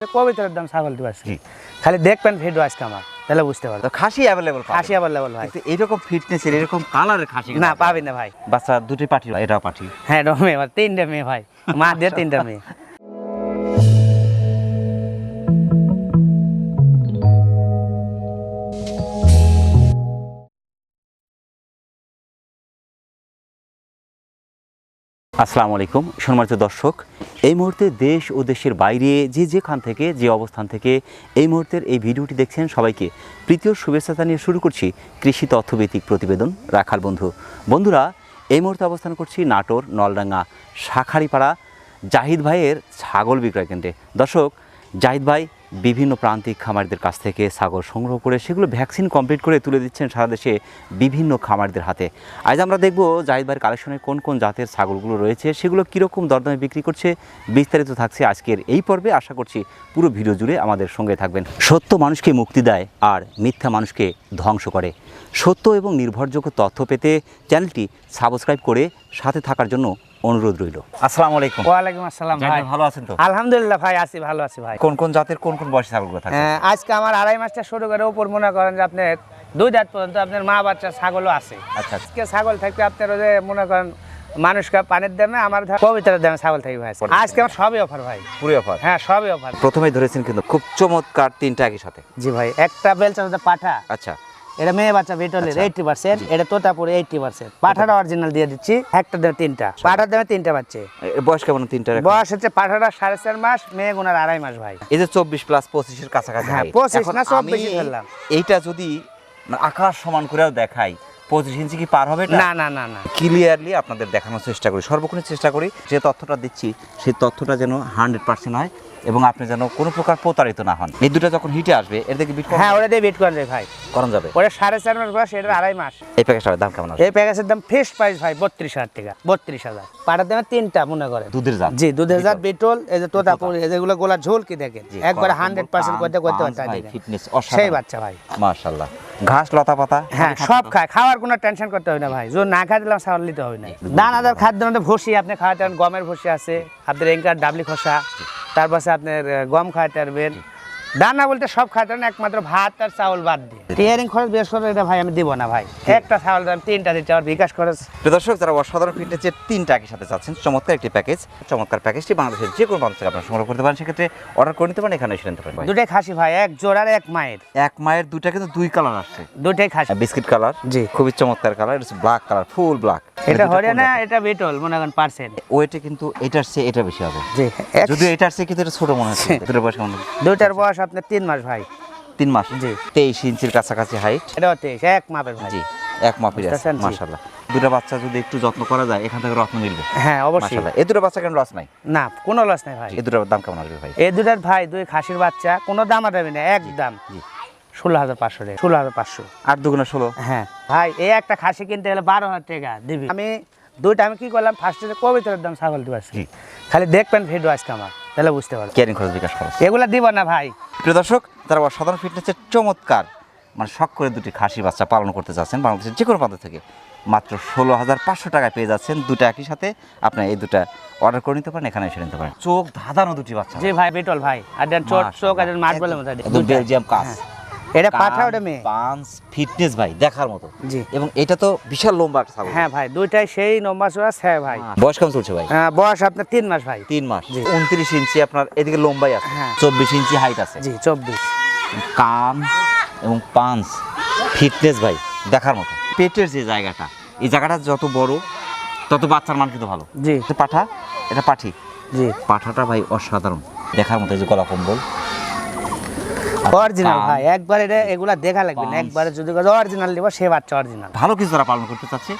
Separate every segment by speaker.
Speaker 1: কবিতার দাম ছাগল
Speaker 2: জি।
Speaker 1: খালি দেখবেন ভিডিও আজকে আমার তাহলে বুঝতে
Speaker 2: পারব খাসি অ্যাভেলেবল
Speaker 1: খাসি অ্যাভেলেবল ভাই।
Speaker 2: কিন্তু এরকম ফিটনেসের এরকম কালারের খাসি
Speaker 1: না পাবেন না ভাই।
Speaker 2: বাচ্চা দুটি পাঠি এটাও পাঠি।
Speaker 1: হ্যাঁ এটা মেয়ে তিনটে মেয়ে ভাই। মা দিয়ে তিনটা মেয়ে।
Speaker 2: আসসালামু আলাইকুম, সম্মানিত দর্শক। এই মুহূর্তে দেশ ও দেশের বাইরে যে যেখান থেকে, যে অবস্থান থেকে এই মুহূর্তের এই ভিডিওটি দেখছেন সবাইকে প্রীতীয় শুভেচ্ছা জানিয়ে শুরু করছি কৃষি তথ্যভিত্তিক প্রতিবেদন রাখাল বন্ধু। বন্ধুরা, এই মুহূর্তে অবস্থান করছি নাটোর নলডাঙ্গা শাখারিপাড়া জাহিদ ভাইয়ের ছাগল বিক্রয় কেন্দ্রে। দর্শক, জাহিদ ভাই বিভিন্ন প্রান্তিক খামারদের কাছ থেকে ছাগল সংগ্রহ করে সেগুলো ভ্যাকসিন কমপ্লিট করে তুলে দিচ্ছেন সারা দেশে বিভিন্ন খামারদের হাতে। আজ আমরা দেখব জাহিদ ভাইয়ের কালেকশনে কোন কোন জাতের ছাগলগুলো রয়েছে, সেগুলো কীরকম দরদামে বিক্রি করছে, বিস্তারিত থাকছে আজকের এই পর্বে। আশা করছি পুরো ভিডিও জুড়ে আমাদের সঙ্গে থাকবেন। সত্য মানুষকে মুক্তি দেয় আর মিথ্যা মানুষকে ধ্বংস করে। সত্য এবং নির্ভরযোগ্য তথ্য পেতে চ্যানেলটি সাবস্ক্রাইব করে সাথে থাকার জন্য অনুরোধ রইল। আসসালামু আলাইকুম।
Speaker 1: ওয়ালাইকুম আসসালাম ভাই।
Speaker 2: ভালো আছেন তো?
Speaker 1: আলহামদুলিল্লাহ ভাই আছি ভালো আছি ভাই।
Speaker 2: কোন কোন জাতের কোন কোন বয়সী ছাগলগুলো থাকে
Speaker 1: আজকে আমার আড়াই মাসটা শুরু করে উপর মনে করেন যে আপনি দুই দাঁত পর্যন্ত আপনার মা বাচ্চা ছাগলও আছে।
Speaker 2: আচ্ছা আচ্ছা।
Speaker 1: আজকে ছাগল থাকবে আপনার ওই যে মনে করেন মানুষকে পানির দামে আমার কবিতার দামে ছাগল থাকবে ভাই আজকে। আমার সবই অফার ভাই।
Speaker 2: পুরো অফার
Speaker 1: হ্যাঁ সবই অফার
Speaker 2: প্রথমেই ধরেছেন কিন্তু খুব চমৎকার তিনটা একই সাথে।
Speaker 1: জি ভাই একটা বেলচা পাঠা।
Speaker 2: আচ্ছা।
Speaker 1: এটা মেয়ে বাচ্চা বেটলের
Speaker 2: আচ্ছা।
Speaker 1: এইটি পার্সেন্ট এটা তোতাপুর এইটি পার্সেন্ট পাঠাটা অরিজিনাল দিয়ে দিচ্ছি একটা দামে তিনটা। পাঠার দামে তিনটা
Speaker 2: এর বয়স কেমন এখন?
Speaker 1: বয়স হচ্ছে পাঠাটা সাড়ে চার মাস মেয়ে গুনার আড়াই মাস ভাই।
Speaker 2: এই যে চব্বিশ প্লাস পঁচিশের কাছাকাছি।
Speaker 1: হ্যাঁ,
Speaker 2: height।
Speaker 1: 25
Speaker 2: এখন
Speaker 1: না, 24
Speaker 2: আমি
Speaker 1: ধরলাম।
Speaker 2: এইটা যদি আকাশ সমান করেও দেখাই পঁচিশ ইঞ্চি কি পার হবে
Speaker 1: না না না না।
Speaker 2: ক্লিয়ারলি আপনাদের দেখানোর চেষ্টা করি। সর্বক্ষণে চেষ্টা করি যে তথ্যটা দিচ্ছি সেই তথ্যটা যেন হান্ড্রেড পার্সেন্ট হয়। এবং আপনি যেন কোনো প্রকার প্রতারিত না হন। এই দুটো যখন হিটে আসবে এর থেকে বিট
Speaker 1: হ্যাঁ ওটা দিয়ে বিট করা যায় ভাই।
Speaker 2: করানো যাবে।
Speaker 1: ওটা সাড়ে চার মাস বয়স এটা আড়াই মাস।
Speaker 2: এই প্যাকেজটার দাম কেমন
Speaker 1: এই প্যাকেজের দাম ফিক্স প্রাইস ভাই বত্রিশ হাজার টাকা বত্রিশ হাজার। পাটার দামে তিনটা মনে করেন।
Speaker 2: দুধের দাম
Speaker 1: জি দুধের জাত বিটল এই যে তোতাপুর এই যেগুলো গোলা ঝোল কি দেখেন। একবারে হান্ড্রেড পার্সেন্ট করতে করতে
Speaker 2: fitness
Speaker 1: সেই বাচ্চা ভাই।
Speaker 2: মাশাল্লাহ ঘাস লতা পাতা
Speaker 1: হ্যাঁ সব খায়। খাওয়ার কোনো টেনশন করতে হয় না ভাই। যদি না খাই দিলাম সাওয়াল নিতে হবে না। দানাদার খাদ্য মধ্যে ভুসি আপনি খাওয়াতে গমের ভুসি আছে। আপনার এঙ্কার ডাবলি খসা তারপর আপনার গম খাওয়াতে পারবেন। দানা বলতে সব পারেন একমাত্র ভাত আর চাউল বাদ দিয়ে। টিয়ারিং খরচ বেশ করে এটা ভাই আমি দিব না ভাই। একটা চাউল দাম তিনটা দিতে আর বিকাশ খরচ।
Speaker 2: প্রিয় দর্শক যারা অসাধারণ ফিটনেসের তিনটা একই সাথে চাচ্ছেন। চমৎকার একটি প্যাকেজ চমৎকার প্যাকেজটি বাংলাদেশের যে কোনো প্রান্ত থেকে আপনারা সংগ্রহ করতে পারেন। সেক্ষেত্রে অর্ডার করে নিতে পারেন এখানে এসে নিতে পারেন
Speaker 1: দুটাই খাসি ভাই এক জোড়ার এক মায়ের।
Speaker 2: এক মায়ের দুইটা কিন্তু দুই কালার আসছে।
Speaker 1: দুটাই খাসি।
Speaker 2: বিস্কিট কালার
Speaker 1: জি।
Speaker 2: খুবই চমৎকার কালার এটা ব্ল্যাক কালার ফুল ব্ল্যাক
Speaker 1: এটা হরিয়ানা এটা বিটল মনে করেন পার্সেন্ট
Speaker 2: ওয়েটে কিন্তু এটার চেয়ে এটা বেশি হবে।
Speaker 1: জি
Speaker 2: যদিও এটার চেয়ে কিন্তু এটা ছোট মনে হচ্ছে দুটো বয়স কেমন?
Speaker 1: দুইটার বয়স আপনার তিন মাস ভাই।
Speaker 2: তিন মাস?
Speaker 1: জি।
Speaker 2: তেইশ ইঞ্চির কাছাকাছি হাইট
Speaker 1: এটাও তেইশ এক মাপের ভাই।
Speaker 2: জি এক মাপির আছে
Speaker 1: বুঝতেছেন?
Speaker 2: দুটো বাচ্চা যদি একটু যত্ন করা যায় এখান থেকে রত্ন মিলবে
Speaker 1: হ্যাঁ অবশ্যই।
Speaker 2: এই দুটো বাচ্চা কেন লস নাই?
Speaker 1: না কোনো লস নাই ভাই।
Speaker 2: এই দুটোর দাম কেমন আসবে ভাই?
Speaker 1: এই দুটার ভাই দুই খাসির বাচ্চা কোনো দাম দেবে না এক দাম
Speaker 2: জি।
Speaker 1: ষোলো হাজার পাঁচশো টাকা ষোলো হাজার পাঁচশো।
Speaker 2: আট দুগুণা ষোলো?
Speaker 1: হ্যাঁ। ভাই এই একটা খাসি কিনতে গেলে বারো হাজার টাকা দিবি। আমি দুইটা আমি কি করলাম ফার্স্টে কবিতার দাম ছাগল পারছি খালি দেখবেন ভিডিও আজকে আমার তাহলে বুঝতে পারবেন।
Speaker 2: কেয়ারিং খরচ বিকাশ খরচ।
Speaker 1: এগুলা দিব না ভাই।
Speaker 2: প্রিয় দর্শক যারা সাধারণ ফিটনেসের চমৎকার মানে শখ করে দুটি খাসি বাচ্চা পালন করতে যাচ্ছেন বাংলাদেশের যে কোনো প্রান্ত থেকে। মাত্র ষোলো হাজার পাঁচশো টাকায় পেয়ে যাচ্ছেন দুটো একই সাথে। আপনি এই দুটা অর্ডার করে নিতে পারেন এখানে এসে নিতে পারেন। চোখ ধাঁধানো দুটি বাচ্চা।
Speaker 1: জি ভাই বেটল ভাই আর চোখ চোখ আর মাঠ বলে
Speaker 2: বেলজিয়াম কাজ।
Speaker 1: এটা পাঠা ওটা মেয়ে।
Speaker 2: পাঁচ ফিটনেস ভাই দেখার মতো।
Speaker 1: জি।
Speaker 2: এবং এটা তো বিশাল লম্বা একটা ছাগল।
Speaker 1: হ্যাঁ ভাই দুইটাই সেই নম্বর চোরা হ্যাঁ ভাই।
Speaker 2: বয়স কেমন চলছে ভাই?
Speaker 1: হ্যাঁ, বয়স আপনার তিন মাস ভাই।
Speaker 2: তিন মাস। উনত্রিশ ইঞ্চি আপনার এদিকে লম্বাই আছে।
Speaker 1: হ্যাঁ।
Speaker 2: চব্বিশ ইঞ্চি হাইট আছে।
Speaker 1: জি চব্বিশ।
Speaker 2: কান এবং পাঞ্চ ফিটনেস ভাই দেখার মতো। পেটের যে জায়গাটা এই জায়গাটা যত বড় তত বাচ্চার মান কিন্তু ভালো।
Speaker 1: জি।
Speaker 2: এটা পাঠা এটা পাঠি।
Speaker 1: জি।
Speaker 2: পাঠাটা ভাই অসাধারণ। দেখার মতো যে গলা কম্বল।
Speaker 1: অরিজিনাল ভাই। একবার এটা এগুলা দেখা লাগবে না। একবারে যদি অরিজিনাল নিব সে বাচ্চা অরিজিনাল
Speaker 2: ভালো কিছু তারা পালন করতে চাচ্ছে।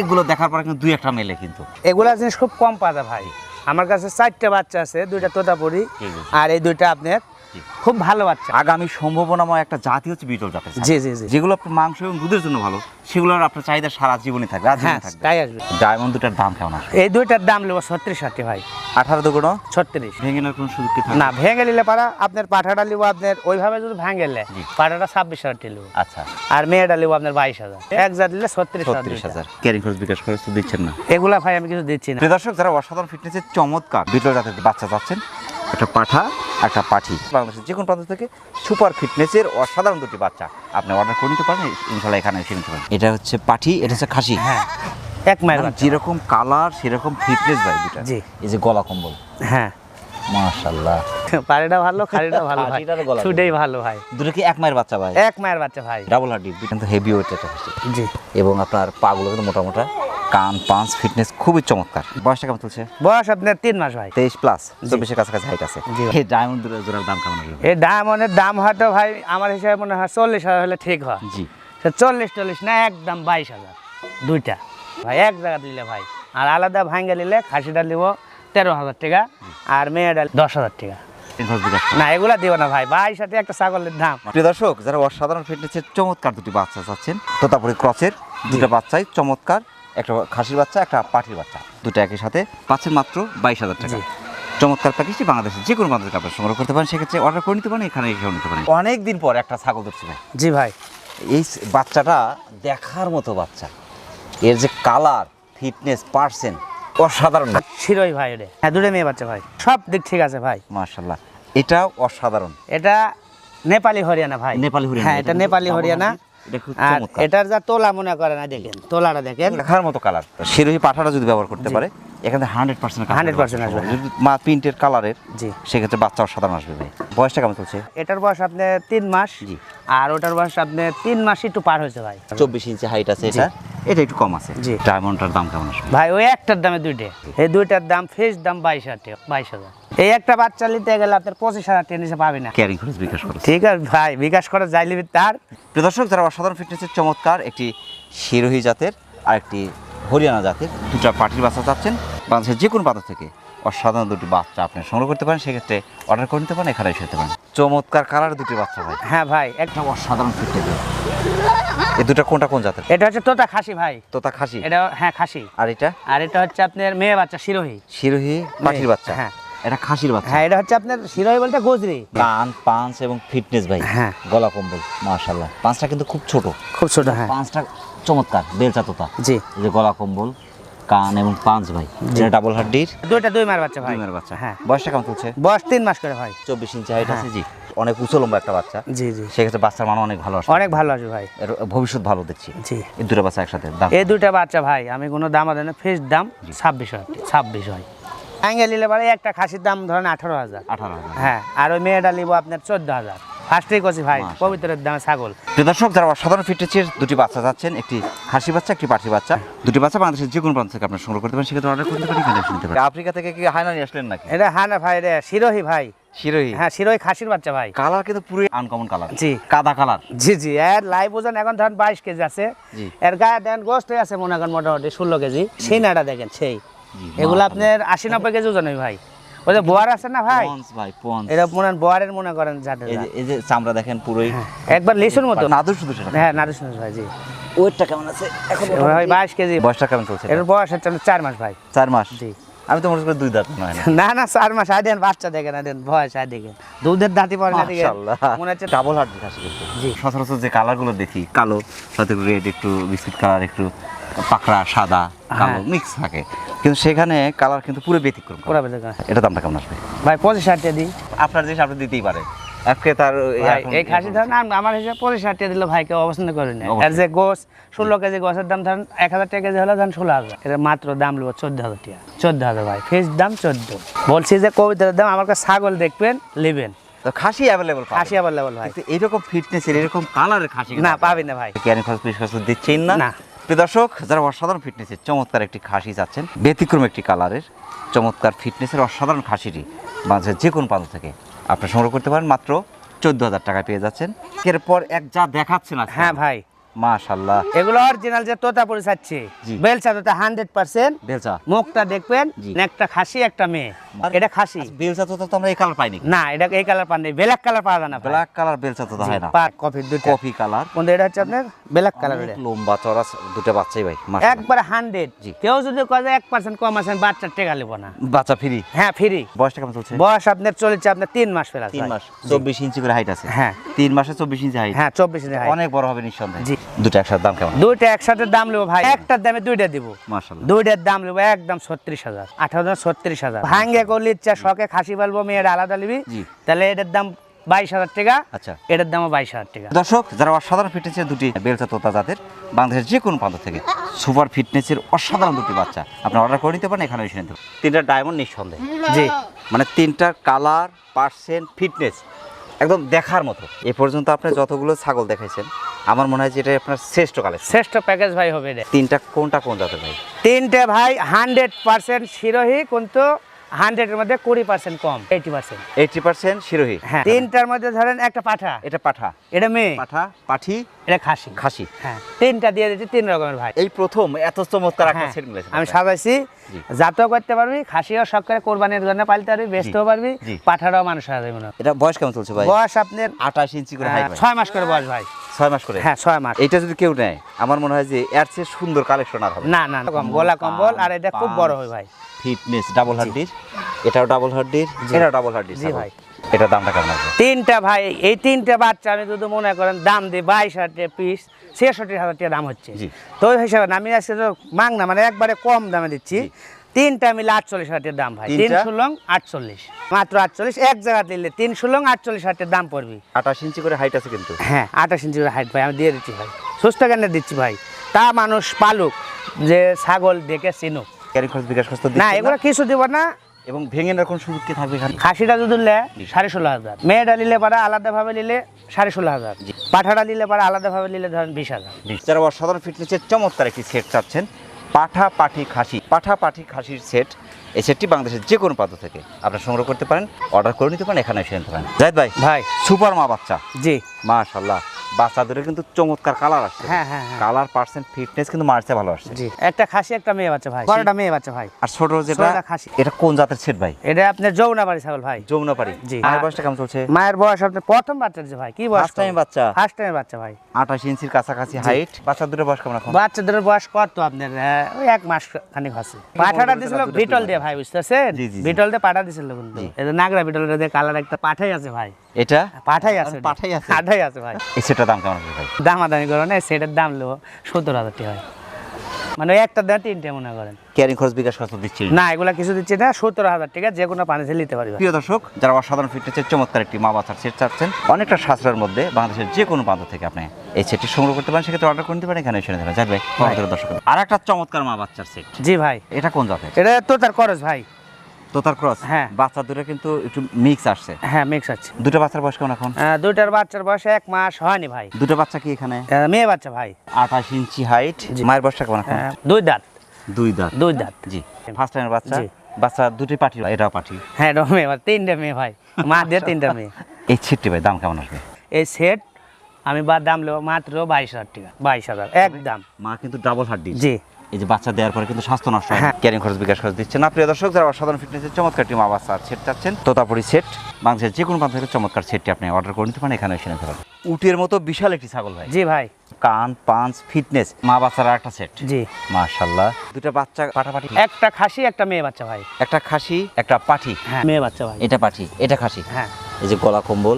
Speaker 2: এগুলো দেখার পরে কিন্তু দুই একটা মেলে কিন্তু।
Speaker 1: এগুলা জিনিস খুব কম পাওয়া ভাই। আমার কাছে চারটা বাচ্চা আছে দুইটা তোতাপুরি। আর এই দুইটা আপনার
Speaker 2: জি।
Speaker 1: খুব ভালো বাচ্চা।
Speaker 2: আগামী সম্ভাবনাময় একটা জাতি হচ্ছে বিটল জাতের
Speaker 1: জি জি জি।
Speaker 2: যেগুলো আপনার মাংস এবং দুধের জন্য ভালো সেগুলোর আপনার চাহিদা সারা জীবনই থাকবে
Speaker 1: হ্যাঁ তাই আসবে।
Speaker 2: ডায়মন্ড দুটার দাম কেমন আসবে?
Speaker 1: এই দুইটার দাম নেব ছত্রিশ ষাটটি ভাই।
Speaker 2: আঠারো দুগুণ
Speaker 1: ছত্রিশ।
Speaker 2: ভেঙে নেওয়ার কোনো সুযোগ কি
Speaker 1: না ভেঙে নিলে পারা আপনার পাঠাটা নিব আপনার ওইভাবে যদি ভেঙে নিলে। পাঠাটা ছাব্বিশ হাজার নেব।
Speaker 2: আচ্ছা।
Speaker 1: আর মেয়েটা নিব আপনার বাইশ হাজার। এক জাত নিলে ছত্রিশ
Speaker 2: ছত্রিশ হাজার। ক্যারিং খরচ বিকাশ খরচ তো দিচ্ছেন না।
Speaker 1: এগুলা ভাই আমি কিছু দিচ্ছি না।
Speaker 2: প্রিয় দর্শক যারা অসাধারণ ফিটনেসের চমৎকার বিটল জাতের বাচ্চা চাচ্ছেন একটা পাঠা একটা পাঠি। বাংলাদেশের যে কোনো প্রান্ত থেকে সুপার ফিটনেসের অসাধারণ দুটি বাচ্চা আপনি অর্ডার করে নিতে পারেন ইনশাল্লাহ এখানে এসে নিতে পারেন। এটা হচ্ছে পাঠি এটা হচ্ছে খাসি।
Speaker 1: হ্যাঁ এক মায়ের
Speaker 2: মানে যেরকম কালার সেরকম ফিটনেস ভাই দুটা।
Speaker 1: জি।
Speaker 2: এই যে গলা কম্বল।
Speaker 1: হ্যাঁ।
Speaker 2: মাশাল্লাহ
Speaker 1: পাড়িটা ভালো খাড়িটা ভালো ভাই। ছুটেই ভালো ভাই।
Speaker 2: দুটো কি এক মায়ের বাচ্চা ভাই?
Speaker 1: এক মায়ের বাচ্চা ভাই।
Speaker 2: ডাবল হার্ডি কিন্তু হেভি ওয়েট খাসি
Speaker 1: জি।
Speaker 2: এবং আপনার পাগুলো কিন্তু মোটা মোটা। কান পাঁচ ফিটনেস খুবই চমৎকার। বয়সটা কেমন চলছে?
Speaker 1: বয়স আপনার তিন মাস ভাই।
Speaker 2: তেইশ প্লাস চব্বিশের কাছাকাছি হাইট আছে। এই ডায়মন্ড জোড়ার দাম কেমন
Speaker 1: এই ডায়মন্ডের দাম হয়তো ভাই আমার হিসাবে মনে হয় চল্লিশ হাজার হলে ঠিক হয়।
Speaker 2: জি।
Speaker 1: চল্লিশ টল্লিশ না একদম বাইশ হাজার। দুইটা। ভাই এক জায়গা দিলে ভাই। আর আলাদা ভাঙ্গে নিলে খাসিটা নিব তেরো হাজার টাকা আর মেয়েটা দশ হাজার টাকা। না এগুলা দিব না ভাই। বাইশ হাতে একটা ছাগলের দাম।
Speaker 2: প্রিয় দর্শক যারা অসাধারণ ফিটনেসের চমৎকার দুটি বাচ্চা চাচ্ছেন তোতাপুরি ক্রসের দুটো বাচ্চাই চমৎকার। একটা খাসির বাচ্চা একটা পাঠির বাচ্চা দুটো একই সাথে পাচ্ছেন মাত্র বাইশ হাজার টাকা। চমৎকার প্যাকেজটি বাংলাদেশের যে কোনো বাংলাদেশ আপনার সংগ্রহ করতে পারেন সেক্ষেত্রে অর্ডার করে নিতে পারেন এখানে এসেও নিতে পারেন। অনেক দিন পর একটা ছাগল ধরছি ভাই।
Speaker 1: জি ভাই।
Speaker 2: এই বাচ্চাটা দেখার মতো বাচ্চা। এর যে কালার ফিটনেস পার্সেন্ট অসাধারণ।
Speaker 1: শিরোই ভাই রে হ্যাঁ দুটো মেয়ে বাচ্চা ভাই। সব দিক ঠিক আছে ভাই।
Speaker 2: মার্শাল্লাহ এটাও অসাধারণ।
Speaker 1: এটা নেপালি হরিয়ানা ভাই।
Speaker 2: নেপালি হরিয়ানা।
Speaker 1: হ্যাঁ এটা নেপালি হরিয়ানা।
Speaker 2: এটা
Speaker 1: আর এটার যা তোলা মনে করে না দেখেন তোলাটা দেখেন।
Speaker 2: দেখার মতো কালার শিরোহী পাঠাটা যদি ব্যবহার করতে পারে এখানে হান্ড্রেড পার্সেন্ট
Speaker 1: 100% আসবে।
Speaker 2: যদি মা প্রিন্টের কালারের
Speaker 1: জি।
Speaker 2: সেক্ষেত্রে বাচ্চা অসাধারণ আসবে ভাই। বয়সটা কেমন চলছে?
Speaker 1: এটার বয়স আপনার তিন মাস
Speaker 2: জি।
Speaker 1: আর ওটার বয়স আপনার তিন মাস একটু পার হয়েছে ভাই।
Speaker 2: চব্বিশ ইঞ্চি হাইট আছে এটা। এটা একটু কম আছে।
Speaker 1: জি।
Speaker 2: ডায়মন্ডটার দাম কেমন আসবে?
Speaker 1: ভাই ওই একটার দামে দুইটা। এই দুইটার দাম ফিক্স দাম বাইশ হাজার টাকা বাইশ হাজার। এই একটা বাচ্চা নিতে গেলে আপনার পঁচিশ হাজার টাকা নিচে পাবি না।
Speaker 2: ক্যারিং খরচ বিকাশ খরচ।
Speaker 1: ঠিক আছে ভাই বিকাশ করে যাই লিবি তার।
Speaker 2: প্রিয় দর্শক যারা অসাধারণ ফিটনেসের চমৎকার একটি শিরোহী জাতের আর একটি হরিয়ানা জাতের দুটা পাটির বাচ্চা চাচ্ছেন বাংলাদেশের যে কোনো বাজার থেকে অসাধারণ দুটি বাচ্চা আপনি সংগ্রহ করতে পারেন সেক্ষেত্রে অর্ডার করে নিতে পারেন এখানে এসে পারেন। চমৎকার কালার দুটি বাচ্চা ভাই।
Speaker 1: হ্যাঁ ভাই এক
Speaker 2: একটা অসাধারণ ফিটনেস এই দুটা কোনটা কোন জাতের?
Speaker 1: এটা হচ্ছে তোতা খাসি ভাই।
Speaker 2: তোতা খাসি?
Speaker 1: এটা হ্যাঁ খাসি।
Speaker 2: আর এটা?
Speaker 1: আর এটা হচ্ছে আপনার মেয়ে বাচ্চা শিরোহী।
Speaker 2: শিরোহী পাটির বাচ্চা।
Speaker 1: হ্যাঁ।
Speaker 2: এটা খাসির বাচ্চা।
Speaker 1: হ্যাঁ এটা হচ্ছে আপনার শিরোহী বলতে গোজরি।
Speaker 2: কান পাঁচ এবং ফিটনেস ভাই
Speaker 1: হ্যাঁ।
Speaker 2: গলা কম্বল মাশাল্লাহ পাঁচটা কিন্তু খুব ছোট।
Speaker 1: খুব ছোট হ্যাঁ।
Speaker 2: পাঁচটা চমৎকার বেলচা তোতা
Speaker 1: জি।
Speaker 2: যে গলা কম্বল কান এবং পাঁচ ভাই এটা ডাবল হাড্ডির।
Speaker 1: দুইটা দুই মার বাচ্চা ভাই।
Speaker 2: ডিমের বাচ্চা।
Speaker 1: হ্যাঁ।
Speaker 2: বয়সটা কেমন চলছে?
Speaker 1: বয়স তিন মাস করে ভাই।
Speaker 2: চব্বিশ ইঞ্চি হাইট
Speaker 1: হ্যাঁ।
Speaker 2: আছে জি। অনেক উঁচু লম্বা একটা বাচ্চা।
Speaker 1: জি জি।
Speaker 2: সেক্ষেত্রে বাচ্চার মান অনেক ভালো আসে
Speaker 1: অনেক ভালো আছে ভাই।
Speaker 2: এর ভবিষ্যৎ ভালো দেখছি।
Speaker 1: জি।
Speaker 2: এই দুটো বাচ্চা একসাথে দাম?
Speaker 1: এই দুইটা বাচ্চা ভাই আমি কোনো দাম আদায় না ফিক্স দাম ছাব্বিশ হাজার ছাব্বিশ হয়। অ্যাঙ্গেল নিলে পারে একটা খাসির দাম ধরেন আঠারো হাজার।
Speaker 2: আঠারো হাজার।
Speaker 1: হ্যাঁ আর ওই মেয়েটা নিবো আপনার চোদ্দ হাজার। ফার্স্টেই করছি ভাই পবিত্রের দামে ছাগল।
Speaker 2: দর্শক যারা ফিটনেসের দুটি বাচ্চা যাচ্ছেন একটি খাসি বাচ্চা একটি পাঠি বাচ্চা দুটি বাচ্চা বাংলাদেশের যে কোনো প্রান্ত থেকে আপনার সংগ্রহ করতে পারেন সেক্ষেত্রে অর্ডার করতে পারেন এখানে এসে নিতে পারেন আফ্রিকা থেকে কি হায়না নিয়ে আসলেন নাকি?
Speaker 1: এটা হ্যাঁ না ভাই রে শিরোহি ভাই।
Speaker 2: শিরোহী?
Speaker 1: হ্যাঁ শিরোহি খাসির বাচ্চা ভাই।
Speaker 2: কালার কিন্তু পুরোই আনকমন কালার
Speaker 1: জি।
Speaker 2: কাদা কালার
Speaker 1: জি জি এর লাইভ ওজন এখন ধরেন বাইশ কেজি আছে। এর গায়ে দেন গোস্ত আছে মনে করেন মোটামুটি ষোলো কেজি। সেই নাটা দেখেন সেই। এগুলো। আপনার আশি নব্বই কেজি ওজন হয় ভাই। ওই যে বোয়ার আছে না ভাই?
Speaker 2: ভাই
Speaker 1: এটা মনে হয় বোয়ারের মনে করেন যাদের
Speaker 2: এই যে চামড়া দেখেন পুরোই।
Speaker 1: একবার লিচুর মতো
Speaker 2: শুধু
Speaker 1: হ্যাঁ নারিশ ভাই জি।
Speaker 2: ওয়েটটা কেমন আছে? এখন
Speaker 1: ভাই বাইশ কেজি।
Speaker 2: বয়সটা কেমন চলছে?
Speaker 1: এর বয়স হচ্ছে চার মাস ভাই।
Speaker 2: চার মাস?
Speaker 1: জি।
Speaker 2: আমি তো মনে করি দুই দাঁত নয় না।
Speaker 1: না না চার মাস আই দেন বাচ্চা দেখেন আই দেন আই দুধের দাঁতি পরে না মনে হচ্ছে
Speaker 2: ডাবল হার্ড খাসি
Speaker 1: জি।
Speaker 2: সচরাচর যে কালারগুলো দেখি কালো সাথে রেড একটু বিস্কুট কালার একটু পাকড়া সাদা কালো
Speaker 1: হ্যাঁ।
Speaker 2: মিক্স থাকে। কিন্তু সেখানে কালার কিন্তু পুরো ব্যতিক্রম
Speaker 1: পুরা গেছে।
Speaker 2: এটা দামটা কেমন আসবে?
Speaker 1: ভাই পঁচিশ হাজার টাকা দিই।
Speaker 2: আপনার জিনিস আপনি দিতেই পারে। আজকে তার
Speaker 1: এই খাসি ধরেন আমার হিসাবে পঁচিশ হাজার টাকা দিলে ভাই কেউ অবস্থান করি না আর যে গোস ষোলো কেজি গোসের দাম ধরেন এক হাজার টাকা কেজি হলে ধরেন ষোলো হাজার। এটা মাত্র দাম নেব চোদ্দ হাজার টাকা। চোদ্দ হাজার ভাই ফিস দাম চোদ্দ। বলছি যে কবিতার দাম আমার কাছে ছাগল দেখবেন নেবেন।
Speaker 2: তো খাসি অ্যাভেলেবল
Speaker 1: খাসি লেভেল ভাই।
Speaker 2: কিন্তু এইরকম ফিটনেসের এরকম কালারের খাসি
Speaker 1: না পাবি না ভাই।
Speaker 2: ক্যারি খরচ পিস খরচ দিচ্ছেন না।
Speaker 1: না।
Speaker 2: দর্শক, যারা অসাধারণ ফিটনেসের চমৎকার একটি খাসি যাচ্ছেন ব্যতিক্রম একটি কালারের চমৎকার ফিটনেসের অসাধারণ খাসিটি মাঝে যে কোনো প্রান্ত থেকে আপনি সংগ্রহ করতে পারেন। মাত্র চোদ্দ হাজার টাকা পেয়ে যাচ্ছেন। এরপর এক যা দেখাচ্ছেন
Speaker 1: হ্যাঁ ভাই।
Speaker 2: মাশাল্লাহ
Speaker 1: এগুলো অরিজিনাল যে তোতা পরিচাচ্ছে বেলচা তোতা হান্ড্রেড পার্সেন্ট
Speaker 2: বেলচা।
Speaker 1: মুখটা দেখবেন একটা খাসি একটা মেয়ে। এটা খাসি।
Speaker 2: বেলচা তো তো আমরা এই কালার পাইনি।
Speaker 1: না এটা এই কালার পান ব্ল্যাক কালার পাওয়া যায় না
Speaker 2: ব্ল্যাক কালার বেলচা তো হয় না।
Speaker 1: পার কফির দুটো
Speaker 2: কফি কালার
Speaker 1: কিন্তু এটা হচ্ছে আপনার ব্ল্যাক কালার
Speaker 2: লম্বা চড়া দুটো বাচ্চাই ভাই মাশাআল্লাহ।
Speaker 1: একবারে হান্ড্রেড
Speaker 2: জি।
Speaker 1: কেউ যদি কয় কম টেকা না।
Speaker 2: বাচ্চা ফ্রি
Speaker 1: হ্যাঁ ফ্রি
Speaker 2: বয়সটা কেমন চলছে?
Speaker 1: বয়স আপনার চলেছে আপনার তিন মাস
Speaker 2: মাস চব্বিশ ইঞ্চি করে হাইট আছে।
Speaker 1: হ্যাঁ।
Speaker 2: তিন মাসে চব্বিশ ইঞ্চি হাইট
Speaker 1: হ্যাঁ চব্বিশ দিন
Speaker 2: অনেক বড় হবে নিঃসন্দেহে।
Speaker 1: জি।
Speaker 2: দুটো একসাথে দাম কেমন?
Speaker 1: দুইটা একসাথে দাম নেব ভাই। একটার দামে দুইটা দিব।
Speaker 2: মাশাল্লাহ
Speaker 1: দুইটার দাম নেব একদম ছত্রিশ হাজার আঠারো হাজার ছত্রিশ হাজার। ভাঙ্গে করলে ইচ্ছা শখে খাসি বলব মেয়ের আলাদা নিবি। তাহলে এটার দাম বাইশ হাজার টাকা
Speaker 2: আচ্ছা।
Speaker 1: এটার দামও বাইশ হাজার টাকা।
Speaker 2: দর্শক যারা অসাধারণ ফিটনেসের দুটি বেলচা তোতা জাতের বাংলাদেশের যে কোনো প্রান্ত থেকে সুপার ফিটনেসের অসাধারণ দুটি বাচ্চা আপনি অর্ডার করে নিতে পারেন এখানে এসে নিতে তিনটা ডায়মন্ড নিঃসন্দেহ।
Speaker 1: জি।
Speaker 2: মানে তিনটার কালার পার্সেন্ট ফিটনেস একদম দেখার মতো। এ পর্যন্ত আপনি যতগুলো ছাগল দেখাইছেন আমার মনে হয় যে এটা আপনার শ্রেষ্ঠ কালেকশন
Speaker 1: শ্রেষ্ঠ প্যাকেজ ভাই হবে এটা।
Speaker 2: তিনটা কোনটা কোন জাতের ভাই?
Speaker 1: তিনটে ভাই হান্ড্রেড পার্সেন্ট শিরোহী কিন্তু হান্ড্রেডের মধ্যে কুড়ি পার্সেন্ট কম eighty percent.
Speaker 2: Eighty percent Sirohi.
Speaker 1: হ্যাঁ। তিনটার মধ্যে ধরেন একটা পাঠা।
Speaker 2: এটা পাঠা।
Speaker 1: এটা মেয়ে।
Speaker 2: পাঠা পাঠি
Speaker 1: এটা খাসি।
Speaker 2: খাসি।
Speaker 1: হ্যাঁ। তিনটা দিয়ে দিচ্ছি তিন রকমের ভাই।
Speaker 2: এই প্রথম এত চমৎকার একটা
Speaker 1: হ্যাঁ,
Speaker 2: সেট মিলেছে
Speaker 1: আমি সাজাইছি। জাতও করতে পারবি খাসিও শখ করে কোরবানির জন্য পালতে পারবি বেচতেও পারবি
Speaker 2: জি।
Speaker 1: পাঠাটাও মানুষ সাজাই মনে
Speaker 2: এটা বয়স কেমন চলছে ভাই?
Speaker 1: বয়স আপনার
Speaker 2: আঠাশ ইঞ্চি করে হাইট
Speaker 1: ছয় মাস করে বয়স ভাই।
Speaker 2: ছয় মাস করে?
Speaker 1: হ্যাঁ ছয় মাস।
Speaker 2: এইটা যদি কেউ নেয় আমার মনে হয় যে এর চেয়ে সুন্দর কালেকশন আর হবে
Speaker 1: না। না না, কম গোলা কম্বল আর এটা খুব বড় হয় ভাই।
Speaker 2: ফিটনেস ডাবল হাড্ডির? এটাও ডাবল হাড্ডির? এটাও ডাবল হাড্ডির
Speaker 1: জি ভাই।
Speaker 2: এটা দামটা কেমন আছে
Speaker 1: তিনটা ভাই এই তিনটা বাচ্চা আমি যদি মনে করেন দাম দিই বাইশ হাজার টাকা পিস ছেষট্টি হাজার টাকা দাম হচ্ছে। তো ওই হিসাবে আমি আজকে তো মাং মানে একবারে কম দামে দিচ্ছি। তিনটা মিলে আটচল্লিশ হাজার দাম ভাই। তিন? ষোলং আটচল্লিশ। মাত্র আটচল্লিশ এক জায়গা দিলে তিন ষোলং আটচল্লিশ হাজার দাম পড়বি।
Speaker 2: আঠাশ ইঞ্চি করে হাইট আছে কিন্তু।
Speaker 1: হ্যাঁ আঠাশ ইঞ্চি করে হাইট ভাই আমি দিয়ে দিচ্ছি ভাই। সুস্থ কেন দিচ্ছি ভাই? তা মানুষ পালুক যে ছাগল দেখে চিনুক।
Speaker 2: ক্যারি খরচ বিকাশ খরচ
Speaker 1: না এগুলো কিছু দিব না।
Speaker 2: এবং ভেঙে কোনো সুযোগ কি থাকবে এখানে?
Speaker 1: খাসিটা যদি নিলে সাড়ে ষোলো হাজার। মেয়েটা নিলে পারা আলাদাভাবে নিলে সাড়ে ষোলো হাজার। পাঠাটা নিলে পারা আলাদাভাবে নিলে ধরেন বিশ হাজার।
Speaker 2: যারা অসাধারণ ফিটনেসের চমৎকার একটি সেট চাচ্ছেন পাঠা পাঠি খাসি পাঠা পাঠি খাসির সেট এই সেটটি বাংলাদেশের যে কোনো প্রান্ত থেকে আপনারা সংগ্রহ করতে পারেন অর্ডার করে নিতে পারেন এখানে এসে নিতে পারেন। জাহিদ ভাই
Speaker 1: ভাই।
Speaker 2: সুপার মা বাচ্চা।
Speaker 1: জি।
Speaker 2: মাশাল্লাহ বাচ্চাদের কিন্তু চমৎকার কালার আসছে।
Speaker 1: হ্যাঁ, হ্যাঁ, হ্যাঁ।
Speaker 2: কালার পার্সেন্ট ফিটনেস কিন্তু মারতে ভালো আসছে।
Speaker 1: জি। একটা খাসি একটা মেয়ে বাচ্চা ভাই। বড়টা মেয়ে বাচ্চা ভাই।
Speaker 2: আর ছোট যেটা
Speaker 1: খাসি।
Speaker 2: এটা কোন জাতের সেট ভাই?
Speaker 1: এটা আপনার যৌনা বাড়ি ছাগল ভাই।
Speaker 2: যমুনাপাড়ি
Speaker 1: জি।
Speaker 2: মায়ের বয়সটা কেমন চলছে?
Speaker 1: মায়ের বয়স আপনার প্রথম বাচ্চার যে ভাই। কি বয়স
Speaker 2: First time বাচ্চা?
Speaker 1: ফার্স্ট টাইম বাচ্চা ভাই।
Speaker 2: আঠাশ ইঞ্চির কাছাকাছি হাইট বাচ্চা দুটো বয়স কেমন এখন?
Speaker 1: বাচ্চা বাচ্চাদের বয়স কত আপনার? ওই এক মাস খানিক আছে পাঠাটা দিছিল বিটল দিয়ে ভাই। বুঝতেছেন। বিটল দিয়ে পাঠা দিছিল কিন্তু যে নাগরা বিটল দিয়ে কালার একটা পাঠাই আছে ভাই।
Speaker 2: এটা?
Speaker 1: পাঠাই আছে
Speaker 2: পাঠাই আছে?
Speaker 1: পাঠাই আছে ভাই।
Speaker 2: এই সেটটার দাম কেমন ভাই?
Speaker 1: দামাদামি করো না সেটার দাম লো। সত্তর হাজার টাকা হয়। মানে একটা দাম তিনটে মনে করেন।
Speaker 2: ক্যারিং খরচ বিকাশ খরচ দিচ্ছি
Speaker 1: না। এগুলা কিছু দিচ্ছে না সত্তর হাজার টাকা যে কোনো পানি ছেলে নিতে পারবে
Speaker 2: প্রিয় দর্শক যারা অসাধারণ ফিটনেসের চমৎকার একটি মা বাচ্চার সেট চাচ্ছেন অনেকটা সাশ্রয়ের মধ্যে বাংলাদেশের যে কোনো প্রান্ত থেকে আপনি এই সেটটি সংগ্রহ করতে পারেন। সেক্ষেত্রে অর্ডার করে নিতে পারেন এখানে এসে নিতে পারেন যাবে দর্শক আর একটা চমৎকার মা বাচ্চার সেট
Speaker 1: জি ভাই।
Speaker 2: এটা কোন জাতের?
Speaker 1: এটা তো তার খরচ ভাই।
Speaker 2: তোতার ক্রস?
Speaker 1: হ্যাঁ।
Speaker 2: বাচ্চা দুটো কিন্তু একটু মিক্স আসছে।
Speaker 1: হ্যাঁ মিক্স আছে।
Speaker 2: দুটো বাচ্চার বয়স কেমন এখন?
Speaker 1: দুইটার বাচ্চার বয়স এক মাস হয়নি ভাই।
Speaker 2: দুটো বাচ্চা কি এখানে?
Speaker 1: মেয়ে বাচ্চা ভাই।
Speaker 2: আঠাশ ইঞ্চি হাইট মায়ের বয়সটা কেমন এখন?
Speaker 1: দুই দাঁত।
Speaker 2: দুই দাঁত।
Speaker 1: দুই দাঁত।
Speaker 2: জি। ফার্স্ট টাইমের বাচ্চা। বাচ্চা দুটি পাঠি এটাও পাঠি।
Speaker 1: হ্যাঁ এটা মেয়ে তিনটে মেয়ে ভাই। মা দিয়ে তিনটা মেয়ে।
Speaker 2: এই ছিটটি ভাই দাম কেমন আসবে?
Speaker 1: এই সেট আমি বা দাম নেব মাত্র বাইশ হাজার টাকা বাইশ হাজার একদম
Speaker 2: মা কিন্তু ডাবল হাড্ডি
Speaker 1: জি।
Speaker 2: এই যে বাচ্চা দেওয়ার পরে কিন্তু স্বাস্থ্য নষ্ট হয়। ক্যারিং খরচ বিকাশ খরচ দিচ্ছে। না প্রিয় দর্শক যারা অসাধারণ ফিটনেসের চমৎকার একটি মা বাচ্চা সেট চাচ্ছেন তোতাপুরি সেট বাংলাদেশের যে কোনো প্রান্ত থেকে চমৎকার সেটটি আপনি অর্ডার করে নিতে পারেন। এখানে এসে নিতে পারেন। উটের মতো বিশাল একটি ছাগল ভাই।
Speaker 1: জি ভাই।
Speaker 2: কান পাঞ্চ ফিটনেস মা বাচ্চার একটা সেট।
Speaker 1: জি।
Speaker 2: মাশাল্লাহ দুটো বাচ্চা পাঠাপাঠি
Speaker 1: একটা খাসি একটা মেয়ে বাচ্চা ভাই।
Speaker 2: একটা খাসি একটা পাঠি।
Speaker 1: হ্যাঁ মেয়ে বাচ্চা ভাই।
Speaker 2: এটা পাঠি এটা খাসি।
Speaker 1: হ্যাঁ।
Speaker 2: এই যে গলা কম্বল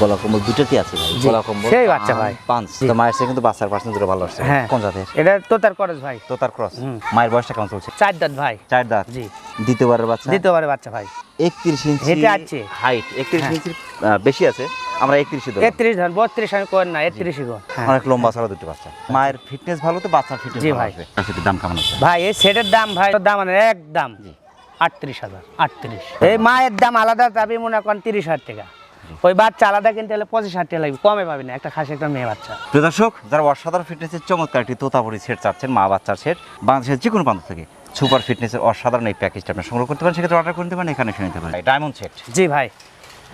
Speaker 2: গলা কম্বল আছে ভাই। গলা কম্বল
Speaker 1: সেই বাচ্চা ভাই।
Speaker 2: পাঁচ তো মায়ের সাথে কিন্তু বাচ্চার পার্সেন্ট দুটো ভালো আসছে
Speaker 1: হ্যাঁ।
Speaker 2: কোন জাতের?
Speaker 1: এটা তো তার খরচ ভাই।
Speaker 2: তো তার ক্রস মায়ের বয়সটা কেমন চলছে?
Speaker 1: চার দাঁত ভাই।
Speaker 2: চার দাঁত?
Speaker 1: জি।
Speaker 2: দ্বিতীয়বারের বাচ্চা?
Speaker 1: দ্বিতীয়বারে বাচ্চা ভাই।
Speaker 2: একত্রিশ ইঞ্চি
Speaker 1: আছে।
Speaker 2: হাইট। একত্রিশ
Speaker 1: হ্যাঁ।
Speaker 2: ইঞ্চির বেশি আছে। আমরা একত্রিশে দেবো
Speaker 1: একত্রিশ ধর বত্রিশ আমি করেন না একত্রিশই কর। হ্যাঁ।
Speaker 2: অনেক লম্বা ছাড়া দুটো বাচ্চা। মায়ের ফিটনেস ভালো তো বাচ্চার ফিটনেস
Speaker 1: ভাই।
Speaker 2: সেটির দাম কেমন আছে?
Speaker 1: ভাই এই সেটের দাম ভাই দাম মানে একদম
Speaker 2: জি।
Speaker 1: আটত্রিশ হাজার আটত্রিশ। এই মায়ের দাম আলাদা দাবি মনে করেন তিরিশ হাজার টাকা। ওই বাচ্চা আলাদা কিনতে হলে পঁচিশ হাজার টাকা লাগবে কমে পাবি না। একটা খাসি একটা মেয়ে বাচ্চা।
Speaker 2: প্রিয় দর্শক যারা অসাধারণ ফিটনেসের চমৎকার একটি তোতাপুরি সেট চাচ্ছেন মা বাচ্চার সেট বাংলাদেশের যে কোনো প্রান্ত থেকে সুপার ফিটনেসের অসাধারণ এই প্যাকেজটা আপনি সংগ্রহ করতে পারেন। সেক্ষেত্রে অর্ডার করে নিতে পারেন এখানে শুনে নিতে পারেন। ডায়মন্ড সেট
Speaker 1: জি ভাই।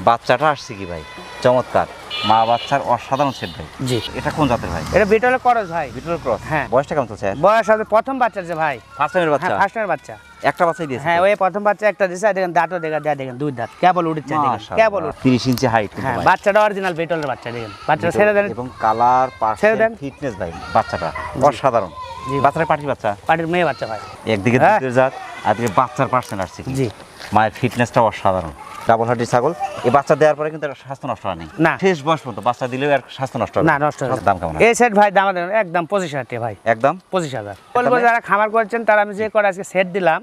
Speaker 2: বাচ্চাটা আসছে কি ভাই? চমৎকার। মা বাচ্চার অসাধারণ সেট ভাই।
Speaker 1: জি।
Speaker 2: এটা কোন জাতের ভাই?
Speaker 1: এটা বিটলে খরচ ভাই।
Speaker 2: বিটল ক্রস
Speaker 1: হ্যাঁ।
Speaker 2: বয়সটা কেমন চলছে?
Speaker 1: বয়স হবে প্রথম বাচ্চার যে ভাই।
Speaker 2: ফার্স্ট টাইমের বাচ্চা?
Speaker 1: হ্যাঁ ফার্স্ট টাইমের বাচ্চা।
Speaker 2: একটা বাচ্চাই দিয়েছে
Speaker 1: হ্যাঁ ওই প্রথম বাচ্চা একটা আর দেখেন দাঁতও দেখা দেয়া দেখেন দুই দাঁত। কেবল উঠছে দেখেন কেবল উঠছে।
Speaker 2: তিরিশ ইঞ্চি হাইট
Speaker 1: হ্যাঁ বাচ্চাটা অরিজিনাল বিটলের বাচ্চা দেখেন। বাচ্চাটা ছেড়ে দেন।
Speaker 2: এবং কালার
Speaker 1: ছেড়ে দেন।
Speaker 2: ফিটনেস ভাই বাচ্চাটা। অসাধারণ।
Speaker 1: জি।
Speaker 2: বাচ্চাটা পাটি বাচ্চা?
Speaker 1: পাটির মেয়ে বাচ্চা ভাই।
Speaker 2: একদিকে
Speaker 1: হ্যাঁ।
Speaker 2: দ্বিতীয় জাত আর বাচ্চার পার্সেন্ট আসছে
Speaker 1: জি।
Speaker 2: মায়ের ফিটনেসটা অসাধারণ। ডাবল হাড্ডি ছাগল। এই বাচ্চা দেওয়ার পরে কিন্তু স্বাস্থ্য নষ্ট হয়
Speaker 1: না।
Speaker 2: শেষ বয়স পর্যন্ত বাচ্চা দিলেও এর স্বাস্থ্য নষ্ট
Speaker 1: না। নষ্ট
Speaker 2: দাম কেমন
Speaker 1: এই সেট ভাই দাম একদম পঁচিশ হাজার টাকা ভাই।
Speaker 2: একদম?
Speaker 1: পঁচিশ হাজার। বলব যারা খামার করছেন তারা আমি যে করে আজকে সেট দিলাম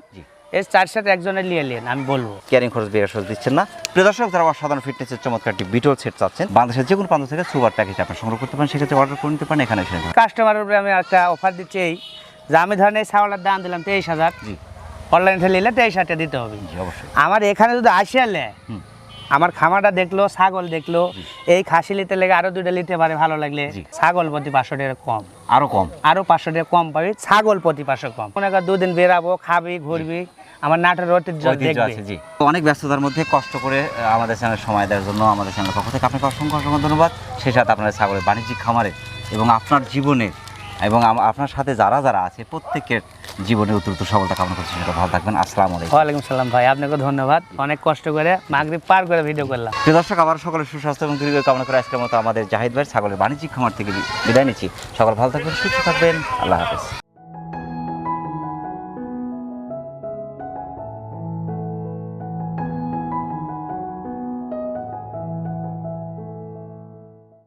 Speaker 1: এই চার সেট একজনের নিয়ে নিন আমি বলব।
Speaker 2: ক্যারিং খরচ দিচ্ছেন না। প্রিয় দর্শক যারা অসাধারণ ফিটনেসের চমৎকার একটি বিটল সেট চাচ্ছেন বাংলাদেশের যে কোনো প্রান্ত থেকে সুপার প্যাকেজ আপনি সংগ্রহ করতে পারেন সেক্ষেত্রে অর্ডার করে নিতে পারেন এখানে এসে
Speaker 1: কাস্টমারের উপরে আমি একটা অফার দিচ্ছি এই যে আমি ধরেন এই ছাগলের দাম দিলাম তেইশ হাজার।
Speaker 2: জি।
Speaker 1: অনলাইন থেকে নিলে তেইশ হাজার দিতে হবে।
Speaker 2: অবশ্যই।
Speaker 1: আমার এখানে যদি নেয়
Speaker 2: হুম।
Speaker 1: আমার খামারটা দেখল ছাগল দেখল এই খাসি নিতে লেগে আরও দুইটা নিতে পারে ভালো লাগলে ছাগল প্রতি পাঁচশো টাকা কম।
Speaker 2: আরও কম?
Speaker 1: আরও পাঁচশো টাকা কম পাবি ছাগল প্রতি পাঁচশো কম। মনে কর দুদিন বেরাবো খাবি ঘুরবি আমার নাটের ঐতিহ্য দেখবি।
Speaker 2: অনেক ব্যস্ততার মধ্যে কষ্ট করে আমাদের চ্যানেল সময় দেওয়ার জন্য আমাদের চ্যানেল পক্ষ থেকে আপনাকে অসংখ্য অসংখ্য ধন্যবাদ। সেই সাথে আপনার ছাগলের বাণিজ্যিক খামারে এবং আপনার জীবনে এবং আপনার সাথে যারা যারা আছে প্রত্যেকের জীবনে উত্তরোত্ত সফলতা কামনা করছি সেটা ভালো থাকবেন। আসসালাম আলাইকুম।
Speaker 1: ওয়ালাইকুম সালাম ভাই আপনাকে ধন্যবাদ। অনেক কষ্ট করে মাগরিব পার করে ভিডিও করলাম।
Speaker 2: প্রিয় দর্শক আবার সকলের সুস্বাস্থ্য এবং দীর্ঘ কামনা করে আজকের মতো আমাদের জাহিদ ভাই ছাগলের বাণিজ্যিক খামার থেকে বিদায় নিচ্ছি। সকল ভালো থাকবেন সুস্থ থাকবেন। আল্লাহ হাফেজ।